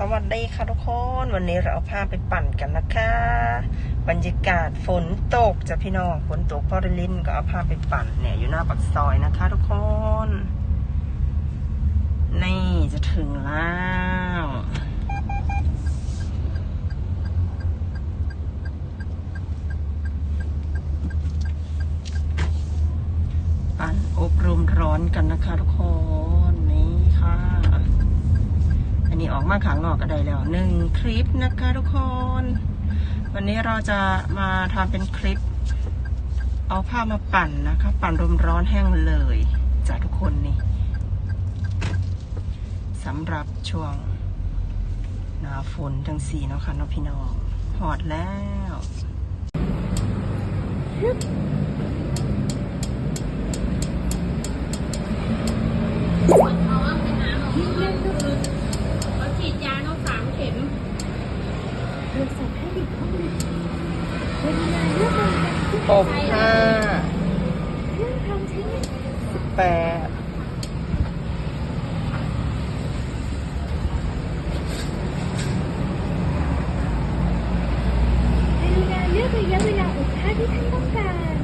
สวัสดีค่ะทุกคน วันนี้เราเอาผ้าไปปั่นกันนะคะ บรรยากาศฝนตกจะพี่น้องฝนตกพอได้ลินก็เอาผ้าไปปั่นเนี่ยอยู่หน้าปากซอยนะคะ ทุกคน นี่จะถึงแล้วปั่นอบรมร้อนกันนะคะทุกคน อันนี้ออกมาขางนอกก็ได้แล้วหนึ่งคลิปนะคะทุกคน วันนี้เราจะมาทำเป็นคลิป เอาผ้ามาปั่นนะคะ ปั่นรมร้อนแห้งเลยจ้ะทุกคนนี่สำหรับช่วงหนาฝนทั้งสี่เนาะค่ะน้องพี่น้องหอดแล้วเดินกันที่ตบห้าเครื่องพร้อมใช้งานสิบแปดกรุณาเลือกระยะเวลาอบผ้าที่ท่านต้องการ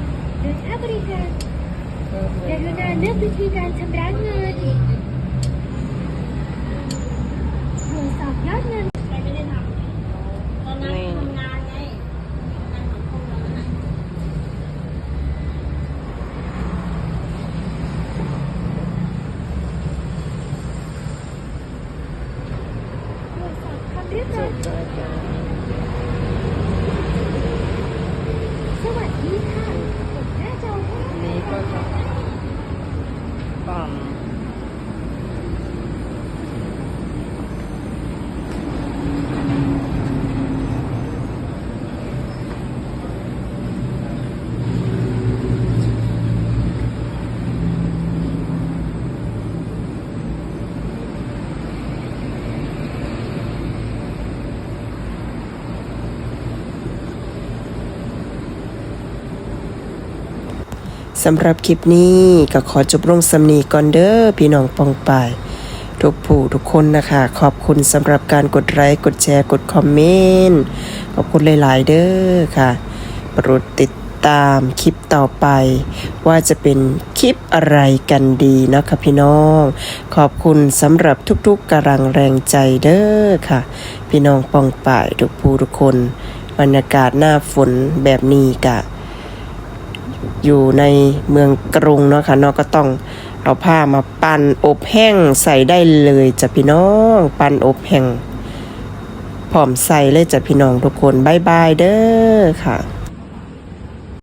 ดยค่าบริการกรุณาเลือกวิธีการชำระเงินตรวจสอบยอดเงิน ใครไม่ได้ทำตอนนั้นทำงานไงทำงานของคนเราน่ะ ตรวจ สอบความเรียบ จ ร้อย บเลยจ้ะ สวัสดีค่ะกดหน้าจอให้ อันนี้ก็จะปั่น สำหรับคลิปนี้ก็ขอจบลงสำนีก่อนเด้อพี่น้องปองปายทุกผู้ทุกคนนะคะ ขอบคุณสำหรับการกดไลค์กดแชร์กดคอมเมนต์ขอบคุณหลาย ๆ เด้อค่ะโปรดติดตามคลิปต่อไป ว่าจะเป็นคลิปอะไรกันดีนะคะพี่น้อง ขอบคุณสำหรับทุกๆกำลังแรงใจเด้อค่ะ พี่น้องปองป่ายทุกผู้ทุกคน บรรยากาศหน้าฝนแบบนี้กะ อยู่ในเมืองกรุงเนาะค่ะเนาะก็ต้องเอาผ้ามาปั่นอบแห้งใส่ได้เลยจ้ะพี่น้อง ปั่นอบแห้งพร้อมใส่เลยจ้ะพี่น้องทุกคนบายบายเด้อค่ะ